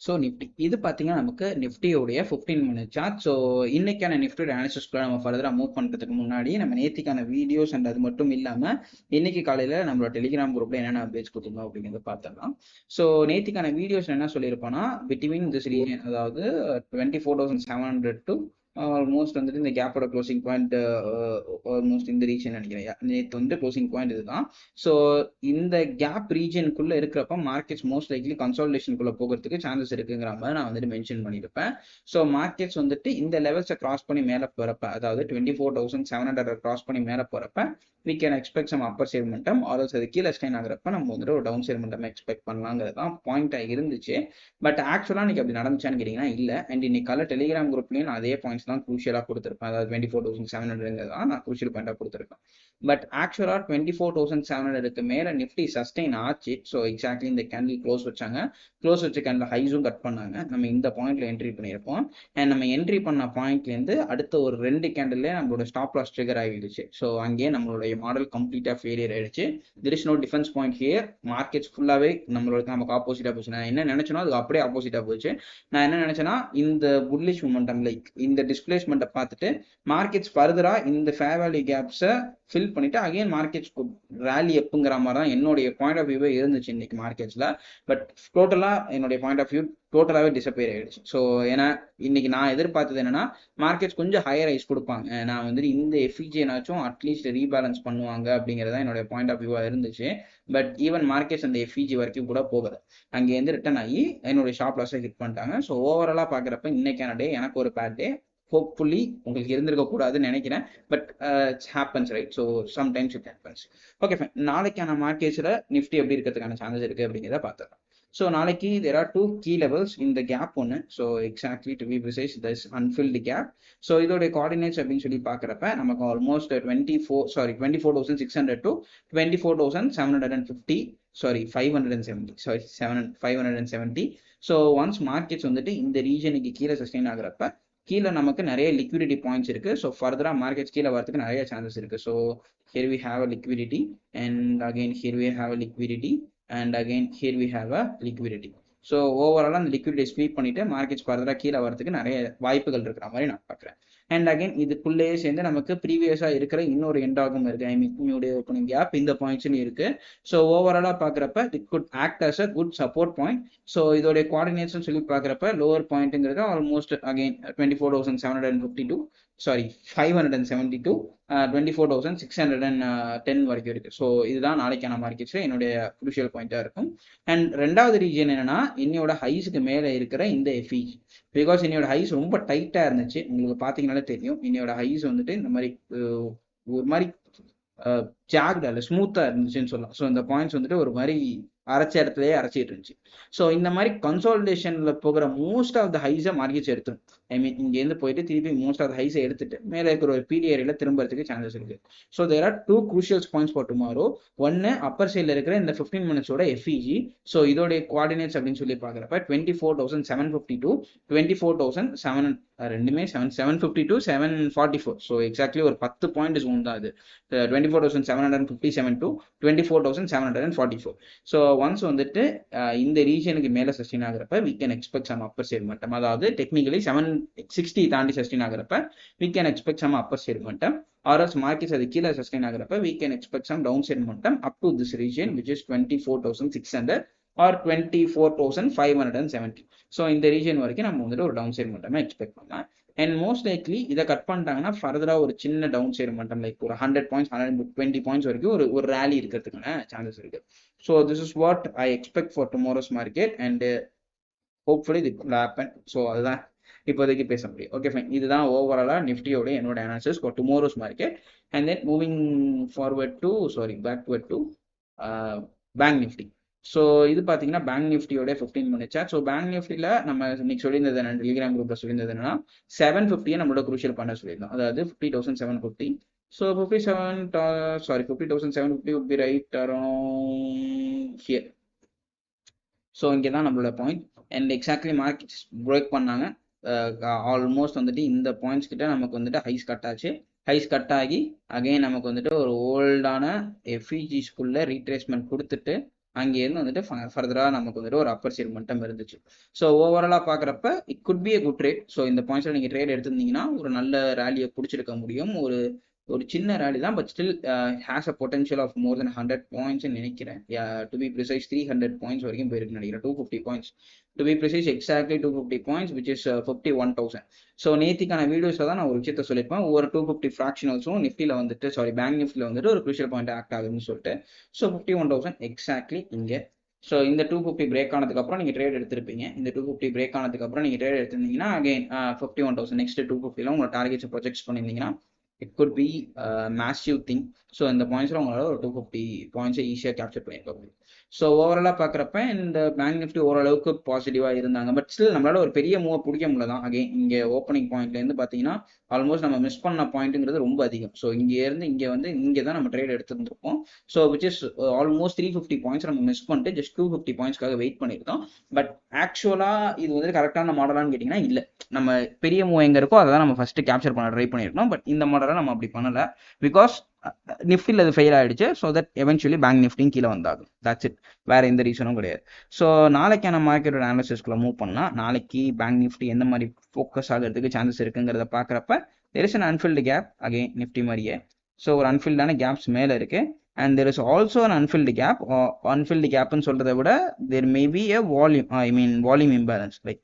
So Nifty இது பார்த்தீங்கன்னா நமக்கு நிஃப்டியோடைய ஃபிஃப்டீன் மினிட் சார்ட் ஸோ இன்னைக்கான நிஃப்டியோட அனாலிசிஸ்க்குள்ள நம்ம ஃபர்தராக மூவ் பண்ணுறதுக்கு முன்னாடி நம்ம நேத்திக்கான வீடியோஸ் அண்ட் அது மட்டும் இல்லாமல் இன்னைக்கு காலையில் நம்மளோட டெலிகிராம் குரூப்ல என்னென்ன அப்டேட்ஸ் கொடுத்துருந்தோம் அப்படிங்கிறத பார்த்துடலாம் ஸோ நேத்திக்கான வீடியோஸ் என்ன சொல்லியிருப்போம்னா பிட்வீன் திஸ் ரீஜன் அதாவது twenty four thousand seven hundred to almost வந்துட்டு இந்த கேப்போட க்ளோசிங் பாயிண்ட் ஆல்மோஸ்ட் இந்த ரீஜன் நினைக்கிறேன். நேற்று வந்து க்ளோசிங் பாயிண்ட் இதுதான். ஸோ இந்த கேப் ரீஜனுக்குள்ள இருக்கிறப்ப மார்க்கெட்ஸ் மோஸ்ட் லைக்லி கன்சால்டேஷனுக்குள்ள போகிறதுக்கு சான்சஸ் இருக்குங்கிற மாதிரி நான் வந்துட்டு மென்ஷன் பண்ணியிருப்பேன். ஸோ மார்க்கெட்ஸ் வந்துட்டு இந்த லெவல்ஸை கிராஸ் பண்ணி மேலே போகிறப்ப அதாவது twenty four thousand seven hundred cross பண்ணி மேலே போகிறப்ப we can expect some upper side else அது கீழே ஸ்டைன் ஆகிறப்ப நம்ம வந்துட்டு ஒரு டவுன் சேர் எக்ஸ்பெக்ட் பண்ணலாங்கிறது தான் பாயிண்டாக இருந்துச்சு. பட் ஆக்சுவலாக இன்னைக்கு அப்படி நடந்துச்சான்னு கேட்டிங்கன்னா இல்லை. அண்ட் இன்னைக்கு கால டெலிகிராம் குரூப்லேயும் நான் அதே பாயிண்ட்ஸ் தான் குரூஷியலாக கொடுத்துருப்பேன். அதாவது twenty four thousand seven hundred தான் நான் குரூஷியல் பாயிண்டாக கொடுத்துருப்பேன். பட் ஆக்சுவலாக டுவெண்ட்டி ஃபோர் தௌசண்ட் செவன் ஹண்ட்ரட்க்கு மேலே நிஃப்டி சஸ்டெயின் ஆச்சு. ஸோ எக்ஸாக்ட்லி இந்த கேண்டில் க்ளோஸ் வச்சாங்க. க்ளோஸ் வச்ச கேண்டில் ஹைஸும் கட் பண்ணாங்க. நம்ம இந்த பாயிண்ட்ல என்ட்ரி பண்ணியிருப்போம். அண்ட் நம்ம என்ட்ரி பண்ண பாயிண்ட்லேருந்து அடுத்த ஒரு ரெண்டு கேண்டிலே நம்மளோட ஸ்டாப் லாஸ் ட்ரிகர் ஆகிடுச்சு ஸோ அங்கேயே நம்மளுடைய மாடல் கம்ப்ளீட்டாக ஃபெயிலியர் ஆயிடுச்சு. There is no defence point here markets ஃபுல்லாகவே நம்மளோட நமக்கு ஆப்போசிட்டாக போச்சு. நான் என்ன நினைச்சனோ அது அப்படியே ஆப்போசிட்டாக போச்சு. நான் என்ன நினைச்சேன்னா இந்த புல்லிஷ் மூமெண்டம் லைக் இந்த டிஸ்பிளேஸ்மெண்ட்டை பார்த்துட்டு மார்க்கெட்ஸ் ஃபர்தராக இந்த ஃபேர் வேல்யூ கேப்ஸை ஃபில் பண்ணிட்டு அகைன் மார்க்கெட்ஸ் ரேலி எப்புங்கிற மாதிரி தான் என்னுடைய பாயிண்ட் ஆஃப் வியூவே இருந்துச்சு இன்னைக்கு மார்க்கெட்ஸில் பட் டோட்டலாக என்னுடைய பாயிண்ட் ஆஃப் வியூ டோட்டலாகவே டிசப்பியர் ஆயிடுச்சு. ஸோ ஏன்னா இன்னைக்கு நான் எதிர்பார்த்தது என்னன்னா மார்க்கெட்ஸ் கொஞ்சம் ஹையர் ஐஸ் கொடுப்பாங்க. நான் வந்துட்டு இந்த எஃபிஜினாச்சும் அட்லீஸ்ட் ரீபேலன்ஸ் பண்ணுவாங்க அப்படிங்கிறதா என்னோட பாயிண்ட் ஆஃப் வியூவாக இருந்துச்சு. பட் ஈவன் மார்க்கெட்ஸ் அந்த எஃபிஜி வரைக்கும் கூட போகல. அங்கேருந்து ரிட்டர்ன் ஆகி என்னுடைய ஷாப் லாஸை ஹிட் பண்ணிட்டாங்க. ஸோ ஓவராலாக பார்க்குறப்ப இன்னைக்கான டே எனக்கு ஒரு பேட் டே ஹோப்ஃபுல்லி உங்களுக்கு இருந்திருக்க கூடாதுன்னு நினைக்கிறேன் but it's happens right so sometimes it happens okay fine நாளைக்கான மார்க்கெட்ஸில் நிஃப்டி எப்படி இருக்கிறதுக்கான சான்சஸ் இருக்குது அப்படிங்கிறத பார்த்துக்கலாம் ஸோ நாளைக்கு there are two key levels இந்த கேப் ஒன்று so exactly to be precise this unfilled gap so இதோடைய கோஆர்டினேட்ஸ் அப்படின்னு சொல்லி பார்க்குறப்ப நமக்கு almost twenty four sorry twenty four thousand six hundred to twenty four thousand seven hundred and fifty sorry five hundred and seventy sorry seven five hundred and seventy so once markets வந்துட்டு இந்த ரீஜனுக்கு கீழே sustain ஆகிறப்ப கீழே நமக்கு நிறைய liquidity points இருக்கு. So ஃபர்தராக மார்க்கெட்ஸ் கீழே வரதுக்கு நிறைய சான்சஸ் இருக்கு. So here we have a liquidity and again here we have a liquidity and again here we have a liquidity so ஓவராலாக அந்த லிக்விடிட்டி ஸ்வீப் பண்ணிட்டு மார்க்கெட்ஸ் ஃபர்தராக கீழே வரதுக்கு நிறைய வாய்ப்புகள் இருக்கிற மாதிரி நான் பார்க்குறேன். அண்ட் அகைன் இதுக்குள்ளேயே சேர்ந்து நமக்கு ப்ரீவியஸாக இருக்கிற இன்னொரு எண்டாகும் இருக்கு. ஐ மீன் நியூடைய ஓப்பனிங் கேப் இந்த பாயிண்ட்ஸ்னு இருக்கு. ஸோ ஓவராலாக பார்க்குறப்ப it could act as a good support point so இதோடைய கோஆர்டினேட்ஸ் சொல்லி பார்க்குறப்ப lower பாயிண்ட்டுங்கிறது almost again twenty four thousand seven hundred fifty to sorry five hundred and seventy to twenty four thousand six hundred and ten வரைக்கும் இருக்கு. So இதுதான் நாளைக்கான markets என்னுடைய crucial பாயிண்டாக இருக்கும். And ரெண்டாவது ரீஜன் என்னன்னா என்னோட ஹைஸுக்கு மேலே இருக்கிற இந்த எஃபிஜி பிகாஸ் என்னோட ஹைஸ் ரொம்ப டைட்டாக இருந்துச்சு. உங்களுக்கு பார்த்தீங்கனாலே தெரியும். என்னோட ஹைஸ் வந்துட்டு இந்த மாதிரி ஒரு மாதிரி ஜாக்டா அல்ல ஸ்மூத்தா இருந்துச்சுன்னு சொல்லலாம். ஸோ இந்த பாயிண்ட்ஸ் வந்துட்டு ஒரு மாதிரி அரைச்ச இடத்துலயே அரைச்சிட்டு இருந்துச்சு. ஸோ இந்த மாதிரி கன்சால்டேஷன்ல போகிற மோஸ்ட் ஆஃப் த ஹைஸை மார்க்கெட்ஸ் எடுத்துரும். ஐ மீன் இங்கேருந்து போயிட்டு திருப்பி மோஸ்ட் ஆஃப் த ஹைஸை எடுத்துட்டு மேலே இருக்கிற ஒரு பீடி ஏரியில திரும்பறதுக்கு சான்சஸ் இருக்கு. So there are two crucials points for tomorrow ஒன்னு அப்பர் சைடில் இருக்கிற இந்த ஃபிஃப்டீன் மினிட்ஸோட எஃப்இஜி ஸோ இதோடைய குவார்டினேட்ஸ் அப்படின்னு சொல்லி பார்க்குறப்ப twenty four thousand seven fifty to twenty four thousand seven ரெண்டுமே seven seven fifty to seven forty four so exactly ஒரு பத்து பாயிண்ட் ஜோன் தான் அது twenty four thousand seven hundred fifty seven to twenty four thousand seven hundred and forty four so once வந்துட்டு இந்த ரீஜனுக்கு மேலே sustain ஆகிறப்ப we can expect some upper side மட்டம் அதாவது டெக்னிக்கலி செவன் சிக்ஸ்டி தாண்டி sustain ஆகிறப்ப we can expect some upper side மட்டம் or else markets அது கீழே sustain ஆகிறப்ப we can expect some down side மட்டம் up to this region which is twenty four thousand six hundred or twenty four thousand five hundred and seventy so இந்த region வரைக்கும் நம்ம வந்துட்டு ஒரு down side மட்டுமே expect பண்ணலாம். And most likely இதை cut பண்ணிட்டாங்கன்னா ஃபர்தராக ஒரு சின்ன டவுன் சைடு மட்டும் லைக் ஒரு hundred points hundred twenty points வரைக்கும் ஒரு ஒரு ரேலி இருக்கிறதுக்கான சான்சஸ் இருக்கு. So this is what I expect for tomorrow's market and hopefully இது ஹேப்பன் ஸோ அதுதான் இப்போதைக்கு பேச முடியும் ஓகே ஃபைன் இதுதான் ஓவராலாக நிஃப்டியோட என்னோட analysis for tomorrow's market and then moving forward to sorry backward to bank Nifty so இது பார்த்தீங்கன்னா பேங்க் நிஃப்டியோட ஃபிஃப்டீன் மினிட்ஸா ஸோ பேங்க் நிஃப்டியில் நம்ம இன்னைக்கு சொல்லியிருந்தது என்ன டெலிகிராம் குரூப்பில் சொல்லியிருந்தது என்னன்னா செவன் ஃபிஃப்டியை நம்மளோட குரூஷியல் பண்ண சொல்லியிருந்தோம். அதாவது fifty thousand seven fifty so fifty seven sorry fifty thousand seven fifty would be right around here so இங்கே தான் நம்மளோட point and exactly markets break பண்ணாங்க. Uh, ஆல்மோஸ்ட் வந்துட்டு இந்த பாயிண்ட்ஸ் கிட்ட நமக்கு வந்துட்டு ஹைஸ் கட் ஆச்சு. ஹைஸ் கட் ஆகி அகைன் நமக்கு வந்துட்டு ஒரு ஓல்டான எஃபிஜிஸ்குள்ள ரீட்ரேஸ்மெண்ட் கொடுத்துட்டு அங்கேருந்து வந்துட்டு ஃபர்தராக நமக்கு வந்துட்டு ஒரு அப்பர்சியல் மட்டும் இருந்துச்சு. ஸோ ஓவராலாக பார்க்குறப்ப it could be a good trade so இந்த பாயிண்ட்ஸில் நீங்கள் ட்ரேட் எடுத்திருந்தீங்கன்னா ஒரு நல்ல ரேலியை பிடிச்சிருக்க முடியும். ஒரு ஒரு சின்ன ரேலி தான் but still has a potential of more than hundred points நினைக்கிறேன். To be precise three hundred points வரைக்கும் போயிருக்கு நினைக்கிறேன். Two fifty points to be precise exactly two fifty points which is fifty one thousand so நேத்திக்கான வீடியோஸில் தான் நான் ஒரு விஷயத்த சொல்லியிருப்பேன். ஒவ்வொரு டூ ஃபிஃப்டி ஃப்ராக்ஷனல்ஸும் நிஃப்டியில் வந்துட்டு சாரி பேங்க் நிஃப்டியில் வந்துட்டு ஒரு குரூஷியல் பாயிண்ட் ஆக்ட் ஆகுதுன்னு சொல்லிட்டு. So fifty one thousand exactly இங்கே. ஸோ இந்த டூ ஃபிஃப்டி பிரேக் ஆனதுக்கப்புறம் நீங்கள் ட்ரேட் எடுத்திருப்பீங்க. இந்த டூ ஃபிஃப்டி பிரேக் ஆனதுக்கப்புறம் நீங்கள் trade எடுத்திருந்தீங்கன்னா again fifty one thousand next two ஃபிஃப்டியில் உங்கள் டார்கெட்ஸ் ப்ரொஜெக்ட் பண்ணியிருந்தீங்கன்னா it could be massive thing so இந்த பாயிண்ட்ஸில் உங்களால் ஒரு டூ ஃபிஃப்டி பாயிண்ட்ஸை ஈஸியாக கேப்சர் பண்ணியிருக்க முடியும் ஸோ ஓவராலாக பார்க்குறப்ப இந்த பேங்க் நிஃப்டி ஓரளவுக்கு பாசிட்டிவாக இருந்தாங்க. பட் ஸ்டில் நம்மளால ஒரு பெரிய மூவை பிடிக்க முடியல தான். அகைன் இங்கே ஓப்பனிங் பாயிண்ட்லேருந்து பார்த்தீங்கன்னா ஆல்மோஸ்ட் நம்ம மிஸ் பண்ண பாயிண்ட்டுங்கிறது ரொம்ப அதிகம். ஸோ இங்கே இருந்து இங்கே வந்து இங்கே தான் நம்ம trade எடுத்துருந்துருக்கோம் so which is almost three fifty points நம்ம மிஸ் பண்ணிட்டு ஜஸ்ட் டூ ஃபிஃப்டி பாயிண்ட்ஸ்க்காக வெயிட் பண்ணியிருந்தோம் பட் ஆக்சுவலாக இது வந்து கரெக்டான மாடலான்னு கேட்டிங்கன்னா இல்லை. நம்ம பெரிய மூவ் எங்கே இருக்கோ அதை தான் நம்ம ஃபஸ்ட்டு கேப்சர் பண்ண ட்ரை பண்ணியிருக்கோம் பட் இந்த மாடலை நம்ம அப்படி பண்ணலை. பிகாஸ் நிஃப்டியில் அது ஃபெயில் ஆகிடுச்சு ஸோ தட் எவென்ச்சுவலி பேங்க் நிஃப்டியும் கீழே வந்தாகும் தட்ஸ் இட் வேறு எந்த ரீசனும் கிடையாது. ஸோ நாளைக்கான மார்க்கெட்டோட அனாலிசிஸ்க்குள்ள மூவ் பண்ணால் நாளைக்கு பேங்க் நிஃப்டி எந்த மாதிரி ஃபோக்கஸ் ஆகிறதுக்கு சான்சஸ் இருக்குங்கிறத பார்க்குறப்ப there is an unfilled gap again Nifty மாதிரியே. ஸோ ஒரு அன்ஃபில்டான கேப்ஸ் மேலே இருக்குது and there is also an unfilled gap unfilled கேப்னு சொல்கிறத விட there may be a volume I mean volume imbalance like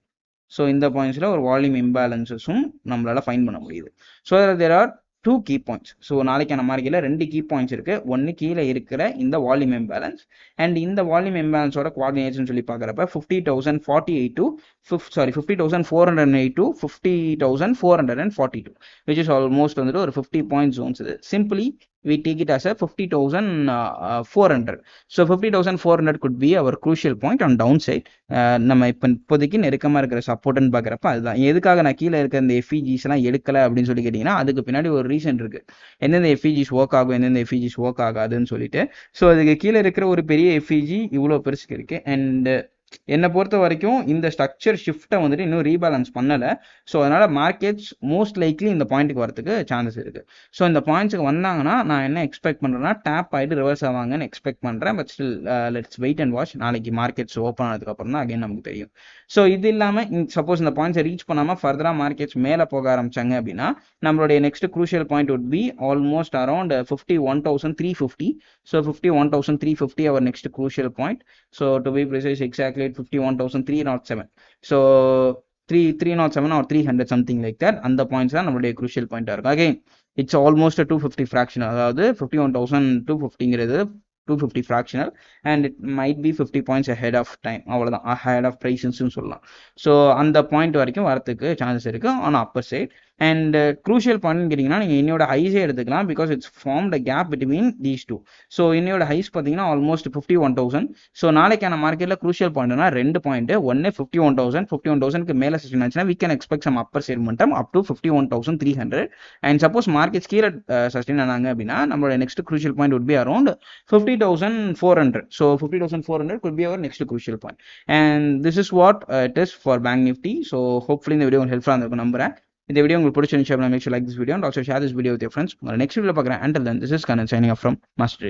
so இந்த பாயிண்ட்ஸில் ஒரு வால்யூம் இம்பேலன்ஸஸும் நம்மளால் ஃபைன் பண்ண முடியுது. So there are two key points so நாளைக்கான மார்க்கில் ரெண்டு கீ பாயிண்ட்ஸ் இருக்குது ஒன்று கீழே இருக்கிற இந்த வால்யூம் இம்பேலன்ஸ் அண்ட் இந்த வால்யூம் இம்பேலன்ஸோட குவார்டினேஷன் சொல்லி பார்க்குறப்ப fifty thousand forty eight to fif sorry fifty thousand four hundred eight to fifty thousand four hundred and forty two which is almost வந்துட்டு ஒரு ஃபிஃப்டி பாயிண்ட் ஜோன்ஸ் இது. Simply we take it as a 50,400. Uh, uh, so 50,400 could be our crucial point on downside. Uh, நம்ம இப்போ இப்போதைக்கு நெருக்கமாக இருக்கிற சப்போர்ட்னு பார்க்குறப்ப அதுதான் எதுக்காக நான் கீழே இருக்கிற இந்த எஃபிஜிஸ்லாம் எடுக்கலை அப்படின்னு சொல்லி கேட்டிங்கன்னா அதுக்கு பின்னாடி ஒரு ரீசன் இருக்குது எந்தெந்த எஃபிஜிஸ் ஒர்க் ஆகும் எந்தெந்த எஃபிஜிஸ் ஒர்க் ஆகாதுன்னு சொல்லிட்டு ஸோ அதுக்கு கீழே இருக்கிற ஒரு பெரிய எஃபிஜி இவ்வளோ பெருசுக்கு இருக்குது அண்ட் என்னை பொறுத்த வரைக்கும் இந்த ஸ்ட்ரக்சர் ஷிஃப்ட்டை வந்துட்டு இன்னும் ரீபேலன்ஸ் பண்ணலை. ஸோ அதனால் மார்க்கெட்ஸ் மோஸ்ட் லைக்லி இந்த பாயிண்ட்டுக்கு வரதுக்கு சான்சஸ் இருக்குது ஸோ இந்த பாயிண்ட்ஸுக்கு வந்தாங்கன்னா நான் என்ன எக்ஸ்பெக்ட் பண்ணுறேன்னா டேப் ஆகிட்டு ரிவர்ஸ் ஆவாங்கன்னு எக்ஸ்பெக்ட் பண்ணுறேன் but still let's wait and watch நாளைக்கு மார்க்கெட்ஸ் ஓப்பன் ஆனதுக்கப்புறம் தான் அகைன் நமக்கு தெரியும். ஸோ இது இல்லாமல் சப்போஸ் இந்த பாயிண்ட்ஸை ரீச் பண்ணாமல் ஃபர்தராக மார்க்கெட்ஸ் மேலே போக ஆரம்பிச்சாங்க அப்படின்னா நம்மளுடைய next crucial point would be almost around fifty one thousand three fifty so fifty one thousand three fifty our next crucial point so to be precise exactly fifty one thousand three not seven so three three not seven or three hundred something like that அந்த points தான் நம்மளுடைய க்ரூஷியல் பாயிண்டாக இருக்கும். Again it's almost two fifty fraction அதாவது fifty one thousand two ஃபிஃப்டிங்கிறது two fifty fractional and it might be fifty points head of time அவ்வளோதான் head of ப்ரைஸஸ்ன்னு சொல்லலாம். ஸோ அந்த பாயிண்ட் வரைக்கும் வரத்துக்கு சான்சஸ் இருக்குது on upper side and crucial point கேட்டிங்கன்னா நீங்கள் என்னோட ஹைஸே எடுத்துக்கலாம் because it's form the gap between these two so என்னோட ஹைஸ் பார்த்தீங்கன்னா almost fifty one thousand so நாளைக்கான மார்க்கெட்டில் க்ரூஷியல் பாயிண்ட்னா ரெண்டு பாயிண்ட் ஒன்று fifty one thousand fifty one தௌசண்ட்க்கு மேலே செஷன் ஆச்சுன்னா we can expect some upper side மட்டம் up to fifty one thousand three hundred and suppose market கீழே சஸ்டெயின் ஆனாங்க அப்படின்னா நம்மளோட next crucial point would be around fifty thousand four hundred so fifty thousand four hundred could be our next crucial point and this is what it is for bank Nifty so hopefully இந்த video ஹெல்ப்ஃபுல்லாக இருந்திருக்கும் நம்புறேன். இந்த video உங்களுக்கு பிடிச்சிருந்துச்சு அப்படின்னா make like this video and also share this video with friends உங்களை next video பார்க்குறேன். And then this is Kannan signing up from master